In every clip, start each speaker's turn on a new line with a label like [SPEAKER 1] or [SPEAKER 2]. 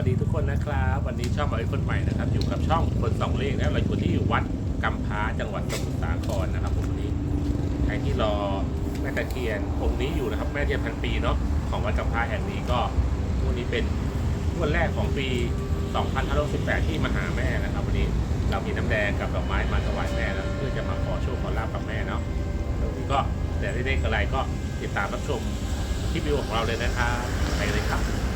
[SPEAKER 1] วัสดีทุกคนนะครับ วันนี้ช่องมาเป็นคนใหม่นะครับ อยู่กับช่องคนสองเลขแล้วเราอยู่ที่วัดกำพร้าจังหวัดสมุทรสาครนะครับผมวันนี้ใครที่รอแม่ตะเคียนองค์นี้อยู่นะครับแม่เทียนพันปีเนาะของวัดกำพร้าแห่งนี้ก็วันนี้เป็นวันแรกของปี 2518 ที่มาหาแม่นะครับ วันนี้เรามีน้ำแดงกับดอกไม้มาถวายแม่แล้วเพื่อจะมาขอโชคขอลาบกับแม่เนาะวันนี้ก็แต่ได้เลขอะไรก็ติดตามรับชมคลิปวิดีโอของเราเลยนะครับไปเลยครับ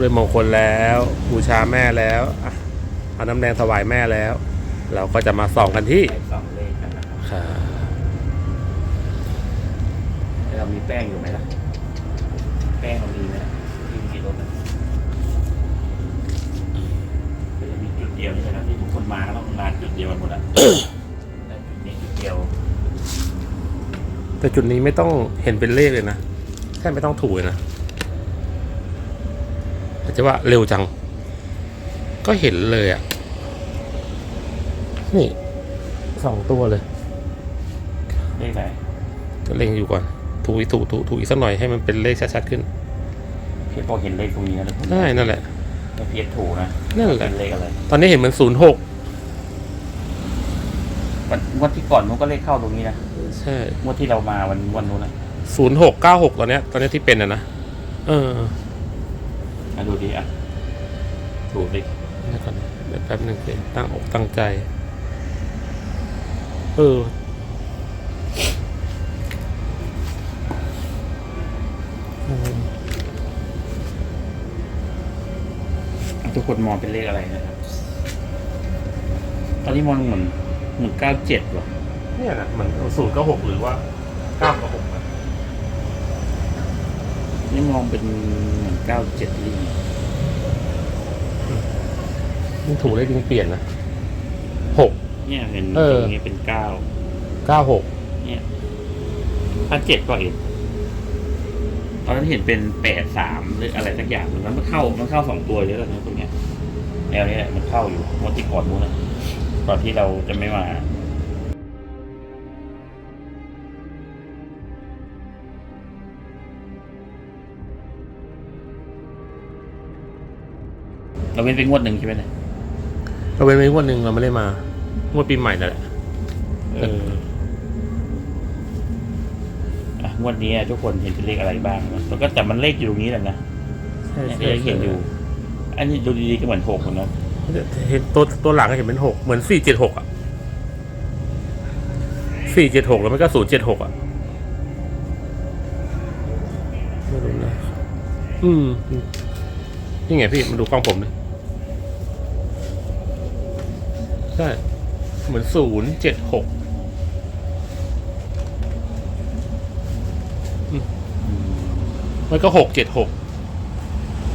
[SPEAKER 2] ดทูบเลยมงคลแล้ว บูชาแม่แล้ว
[SPEAKER 1] อะเอาน้ำแดงถวายแม่แล้ว เราก็จะมาส่องกันที่
[SPEAKER 2] ไปสองเลขกันนะครับ
[SPEAKER 1] ค่ะ
[SPEAKER 2] แล้วเรามีแป้งอยู่ไหมล่ะ แป้งเรามีไหมล่ะที่มีรถนะมันจะมีจุดเดียวนี่ใช่ไหมที่ทุกคนมาก็ต้องมาจุดเดียวกันหมดอะแต่จุดนี้จุดเดียว
[SPEAKER 1] แต่จุดนี้ไม่ต้องเห็นเป็นเลขเลยนะแค่ไม่ต้องถูกเลยนะ อาจจะว่าเร็วจัง ก็เห็นเลยอะ นี่สองตัวเลย
[SPEAKER 2] เลขไหน
[SPEAKER 1] ก็เล็งอยู่ก่อน ถูกอีกถูกถูกถูกอีกสักหน่อยให้มันเป็นเลขชัดๆขึ้น
[SPEAKER 2] เพียรพอเห็นเลขตรงนี้นะทุกคน
[SPEAKER 1] ใช่นั่นแหละ
[SPEAKER 2] แล้วเพียรถูกนะ
[SPEAKER 1] นั่นแหละ
[SPEAKER 2] เป็นเลขอะไร
[SPEAKER 1] ตอนนี้เห็นเหมือนศูนย์หก
[SPEAKER 2] วันงวันที่ก่อนมันก็เลขเข้าตรงนี้นะ
[SPEAKER 1] ใช่
[SPEAKER 2] งวดที่เรามาวันวันนู้นนะ
[SPEAKER 1] ศูนย์หกเก้าหกตอนเนี้ย ตอนเนี้ยที่เป็นอะนะ เออ
[SPEAKER 2] อะดูดิอะ ถูกดิ
[SPEAKER 1] เดี๋ยวก่อนนะเดี๋ยวแป๊บหนึ่งเดี๋ยวตั้งอกตั้งใจ เออ
[SPEAKER 2] ทุกคนมองเป็นเลขอะไรนะครับ ตอนนี้มองเหมือนเหมือนเก้าเจ็ดหรอ
[SPEAKER 1] เนี่ยนะมันศูนย์ก็หกหรือว่าเก้ากับหกนะ
[SPEAKER 2] นี่มองเป็น เหมือนเก้าเจ็ดลิง
[SPEAKER 1] มันถูกเลขจริงเปลี่ยนนะหก
[SPEAKER 2] เนี่ยเห็น
[SPEAKER 1] เออ
[SPEAKER 2] ตรงนี้เป็นเก้า
[SPEAKER 1] เก้าหก
[SPEAKER 2] เนี่ยถ้าเจ็ดก็เห็นตอนนั้นเห็นเป็นแปดสามหรืออะไรสักอย่างแล้วมันเข้ามันเข้าสองตัวเยอะนะตรงเนี้ยแนวนี้แหละมันเข้าอยู่มดที่ก่อนนู้นนะก่อนที่เราจะไม่มา เราเป็นเป็นงวดหนึ่งใช่ไหมเนี่ย
[SPEAKER 1] เราเป็นไปงวดหนึ่งเราไม่ได้มางวดปีใหม่นั่นแหละ
[SPEAKER 2] เอออะงวดนี้อะทุกคนเห็นเป็นเลขอะไรบ้างนะแล้วก็แต่มันเลขอยู่ตรงนี้แหละนะ
[SPEAKER 1] ใช่
[SPEAKER 2] เนี่ย
[SPEAKER 1] ใช่
[SPEAKER 2] ยังเห็นอยู่ อันนี้ดูดีๆก็เหมือนหกคนนะ
[SPEAKER 1] เห็นตัวตัวหลังก็เห็นเป็นหกเหมือนสี่เจ็ดหกอะสี่เจ็ดหกแล้วมันก็ศูนย์เจ็ดหกอะไม่รู้นะอืม นี่ไงพี่มาดูกล้องผมเลยใช่ เหมือนศูนย์เจ็ดหกมันก็หกเจ็ดหก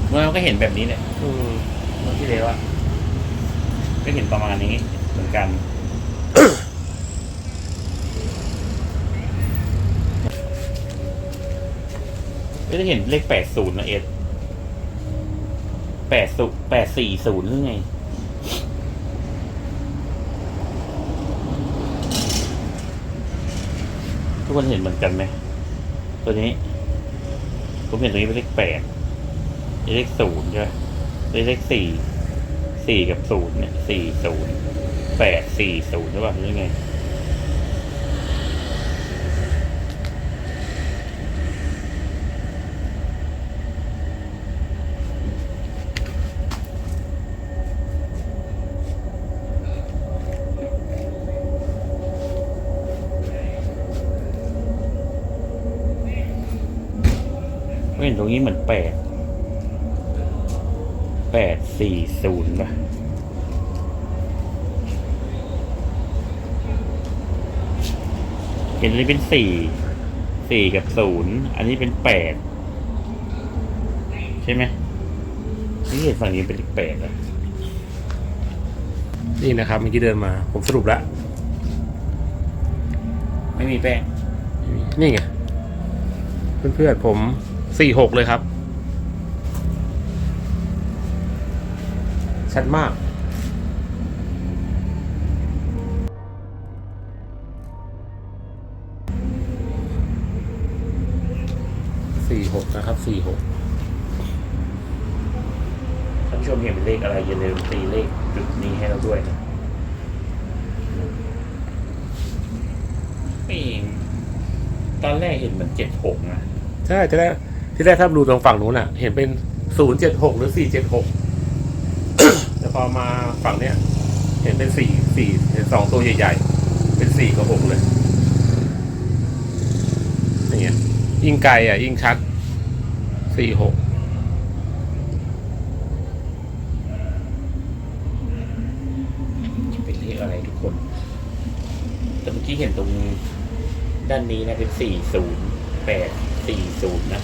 [SPEAKER 2] เมื่อก็เห็นแบบนี้แหละ
[SPEAKER 1] อืม
[SPEAKER 2] เมื่อที่แล้วอะก็เห็นประมาณนี้เหมือนกันก็จะเห็นเลขแปดศูนย์นะเอ็ด แปดศูนย์แปดสี่ศูนย์หรือไง ทุกคนเห็นเหมือนกันไหม ตัวนี้ ผมเห็นตรงนี้เป็นเลขแปดเลขศูนย์ใช่ไหมเลขสี่สี่กับศูนย์เนี่ยสี่ศูนย์แปดสี่ศูนย์ใช่ป่ะหรือไง เห็นตรงนี้เหมือนแปดแปดสี่ศูนย์ป่ะเห็นอันนี้เป็นสี่สี่กับศูนย์อันนี้เป็นแปดใช่ไหมนี่เห็นฝั่งนี้เป็นเลขแปดอะ
[SPEAKER 1] นี่นะครับเมื่อกี้เดินมา ผมสรุปแล้ว
[SPEAKER 2] ไม่มีแป้ง
[SPEAKER 1] นี่ไงเพื่อนๆผม สี่หกเลยครับ ชัดมากสี่หกนะครับสี่หก
[SPEAKER 2] ท่านผู้ชมเห็นเป็นเลขอะไรอย่าลืมตีเลขจุดนี้ให้เราด้วยนะไม่ตอนแรกเห็นเหมือนเจ็ดหกนะ
[SPEAKER 1] ใช่ที่แรก ที่แรกถ้าดูตรงฝั่งนู้นอะ เห็นเป็นศูนย์เจ็ดหกหรือสี่เจ็ดหกแต่พอมาฝั่งเนี้ย เห็นเป็นสี่สี่เห็นสองตัวใหญ่ ๆ เป็นสี่กับหกเลยอย่างเงี้ยยิ่งไกลอะ ยิ่งชัดสี่หก
[SPEAKER 2] จะเป็นเลขอะไรทุกคน แต่เมื่อกี้เห็นตรงด้านนี้นะเป็นสี่ศูนย์แปดสี่ศูนย์นะ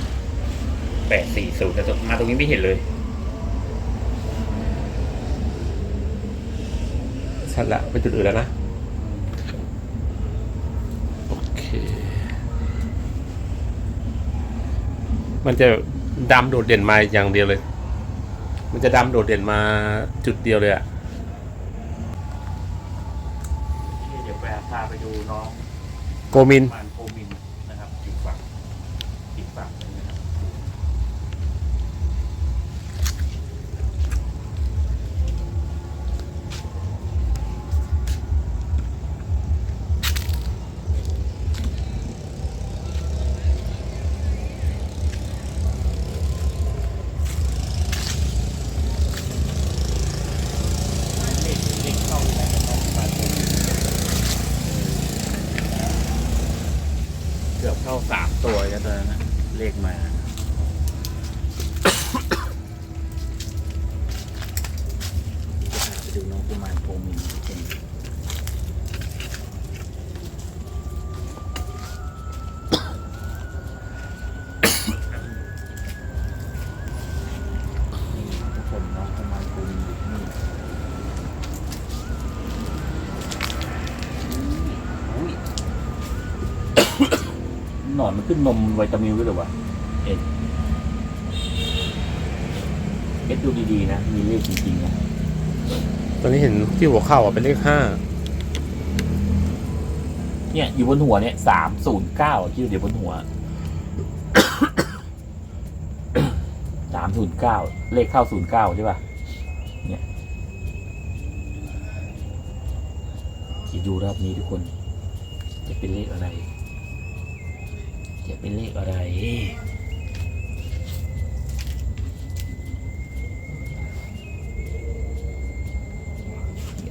[SPEAKER 2] แปดสี่ศูนย์แต่ตรงมาตรงนี้ไม่เห็นเลย
[SPEAKER 1] ชัดละเป็นจุดอื่นแล้วนะ โอเค มันจะดำโดดเด่นมาอย่างเดียวเลย มันจะดำโดดเด่นมาจุดเดียวเลยอะ
[SPEAKER 2] เดี๋ยวไปพาไปดูน้อง
[SPEAKER 1] โกมิน
[SPEAKER 2] มาน แล้วตอนนั้นนะเลขมา นอนมันขึ้นนมไวตามิลด้วยเหรอวะเอ็ดเอ็ดดูดีๆนะ มีเลขจริงๆนะ
[SPEAKER 1] ตอนนี้เห็นที่หัวเข่าอะเป็นเลขห้า
[SPEAKER 2] เนี่ย อยู่บนหัวเนี่ยสามศูนย์เก้าคิดเดี๋ยวบนหัวสามศูนย์เก้าเลขเข้าศูนย์เก้าใช่ป่ะเนี่ยคิดดูรอบนี้ทุกคน จะเป็นเลขอะไร จะเป็นเลขอะไรนี่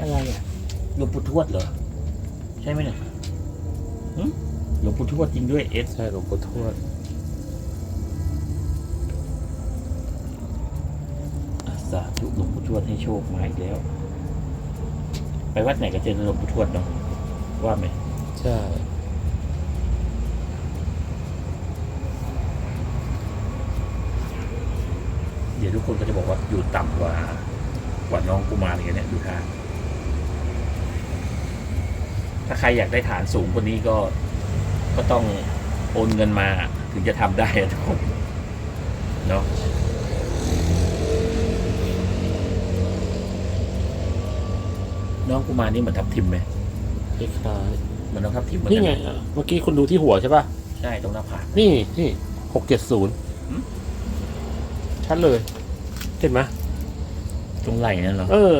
[SPEAKER 2] อะไรอะหลวงปู่ทวดเหรอ ใช่ไหมเนี่ยหึหลวงปู่ทวดจริงด้วยเอส
[SPEAKER 1] ใช่หลวงปู่ทวด
[SPEAKER 2] สาธุหลวงปู่ทวดให้โชคมาอีกแล้ว ไปวัดไหนก็เจอหลวงปู่ทวดเนาะว่าไหม
[SPEAKER 1] ใช่
[SPEAKER 2] เดี๋ยวทุกคนก็จะบอกว่าอยู่ต่ำกว่ากว่าน้องกุมารอย่างเงี้ยดูทางถ้าใครอยากได้ฐานสูงกว่านี้ก็ก็ต้องโอนเงินมาถึงจะทำได้อะทุกคนเนาะน้องกุมารนี่เหมือนทับทิมไหม
[SPEAKER 1] คล้าย
[SPEAKER 2] เหมือนน้องทับทิมเหมือ
[SPEAKER 1] ๆ
[SPEAKER 2] น
[SPEAKER 1] นี่
[SPEAKER 2] กั
[SPEAKER 1] ไงอะเมื่อกี้คุณดูที่หัวใช่ป่ะ
[SPEAKER 2] ใช่ตรงหน้าผาก
[SPEAKER 1] นี่นี่หกเจ็ดศูนย์
[SPEAKER 2] หืม
[SPEAKER 1] ชัดเลย เห็นไหม
[SPEAKER 2] ตรงไหล่นั่นเหรอ
[SPEAKER 1] เออ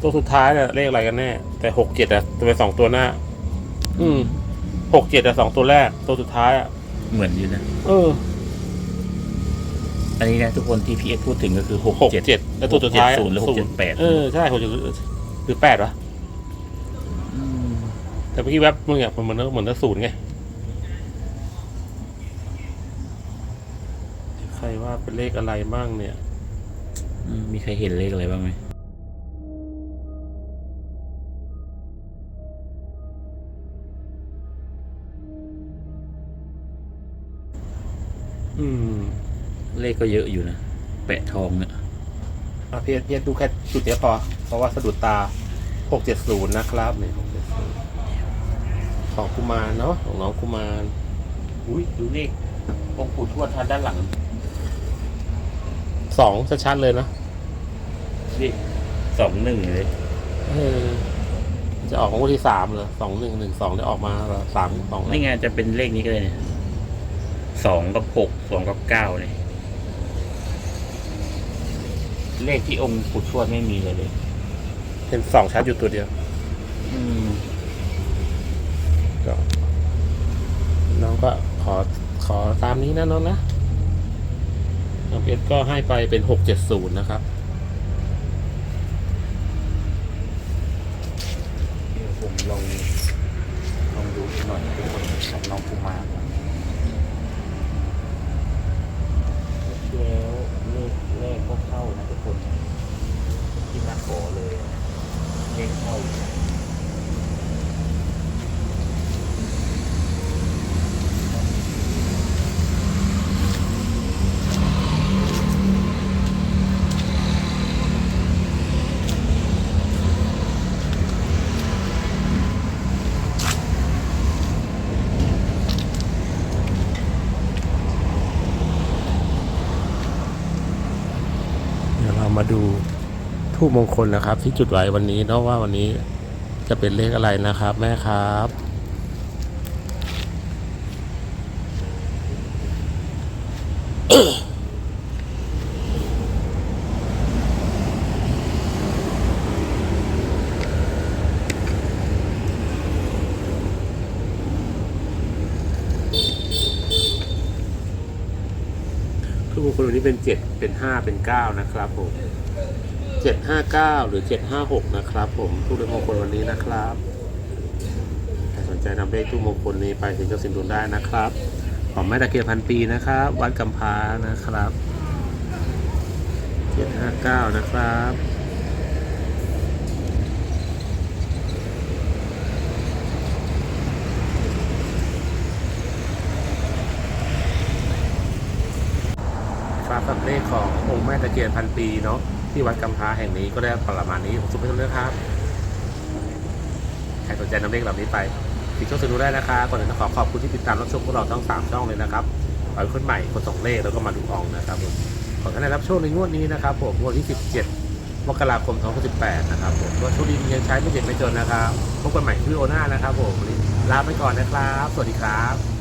[SPEAKER 1] ตัวสุดท้ายเนี่ยเลขอะไรกันแน่ แต่หกเจ็ดอะจะเป็นสองตัวหน้า อืมหกเจ็ดอะสองตัวแรก ตัวสุดท้ายอะ
[SPEAKER 2] เหมือนอยู่นะ
[SPEAKER 1] เออ
[SPEAKER 2] อันนี้นะทุกคนที่พีเอสพูดถึงก็คือหก
[SPEAKER 1] หก
[SPEAKER 2] เจ็ด
[SPEAKER 1] เจ็ดแล้วตัวสุดท้ายอะ
[SPEAKER 2] ศูนย์หรือหกเจ็ดแปด
[SPEAKER 1] เออใช่หกเจ็ดหรือแปดวะแต่เมื่อกี้แวบมึงอะมันเหมือนเหมือนศูนย์ไง ใครว่า เป็นเลขอะไรบ้างเนี่ย
[SPEAKER 2] อืมมีใครเห็นเลขอะไรบ้างไหม
[SPEAKER 1] อืม
[SPEAKER 2] เลขก็เยอะอยู่นะ แปะทองเนี่ย
[SPEAKER 1] อะเพียรเพียรดูแค่จุดเดียวพอ เพราะว่าสะดุดตาหกเจ็ดศูนย์นะครับเนี่ยหกเจ็ดศูนย์ของกุมารเนาะของน้องกุมาร
[SPEAKER 2] อุ้ยดูเลของค์ปู่ทวดทางด้านหลัง
[SPEAKER 1] สองชัดๆเลยเนาะ
[SPEAKER 2] นี่สองหนึ่งเลย
[SPEAKER 1] เออจะออกของวันที่สามเหรอสองหนึ่งหนึ่งสองได้ออกมาเหรอสามสอง
[SPEAKER 2] นี่ไงจะเป็นเลขนี้ก็เลยเนี่ยสองกับหกสองกับเก้าเนี่ยเลขที่องค์ปู่ทวดไม่มีเลยเลย
[SPEAKER 1] เห็นสองชัดอยู่ตัวเดียว
[SPEAKER 2] อืม
[SPEAKER 1] ก็น้องก็ขอขอตามนี้นะน้องนะ น้องเอสก็ให้ไปเป็นหกเจ็ดศูนย์นะครับ
[SPEAKER 2] ผมลองลองดูหน่อยทุกคนของน้องกูมารแล้วเลขแรกก็เข้านะทุกคน ที่มาขอเลยอะเลขเข้าอยู่นะ
[SPEAKER 1] เดี๋ยวเรามาดู ทูบมงคลนะครับ ที่จุดไว้วันนี้เนาะว่าวันนี้จะเป็นเลขอะไรนะครับ แม่ครับทูบมงคลวันนี้เป็นเจ็ดเป็นห้าเป็นเก้านะครับผม เจ็ดห้าเก้าหรือเจ็ดห้าหกนะครับผมทูบเลขมงคลวันนี้นะครับใครสนใจนำเลขทูบมงคลนี้ไปถึงเจ้าสินดุลได้นะครับของแม่ตะเคียนพันปีนะครับ วัดกำพานะครับเจ็ดห้าเก้านะครับฟ้าสับเลขขององค์แม่ตะเคียนพันปีเนาะ ที่วัดกำพร้าแห่งนี้ก็ได้ประมาณนี้ผมสุภาพเลือกครับใครสนใจนำเลขเหล่านี้ไปติดช่องสนุได้นะครับก่อนอื่นต้องขอขอบคุณที่ติดตามรับชมพวกเราทั้งสามช่องเลยนะครับขอให้คนใหม่คนส่งเลขแล้วก็มาดูอองนะครับผมขอท่านได้รับโชคในงวดนี้นะครับผมงวดที่ 17มกราคม2018นะครับผมตัวโชคดีมีเงินใช้ไม่เจ็บไม่จนนะครับพบกันใหม่ที่โอน้านะครับผมลาไปก่อนนะครับ สวัสดีครับ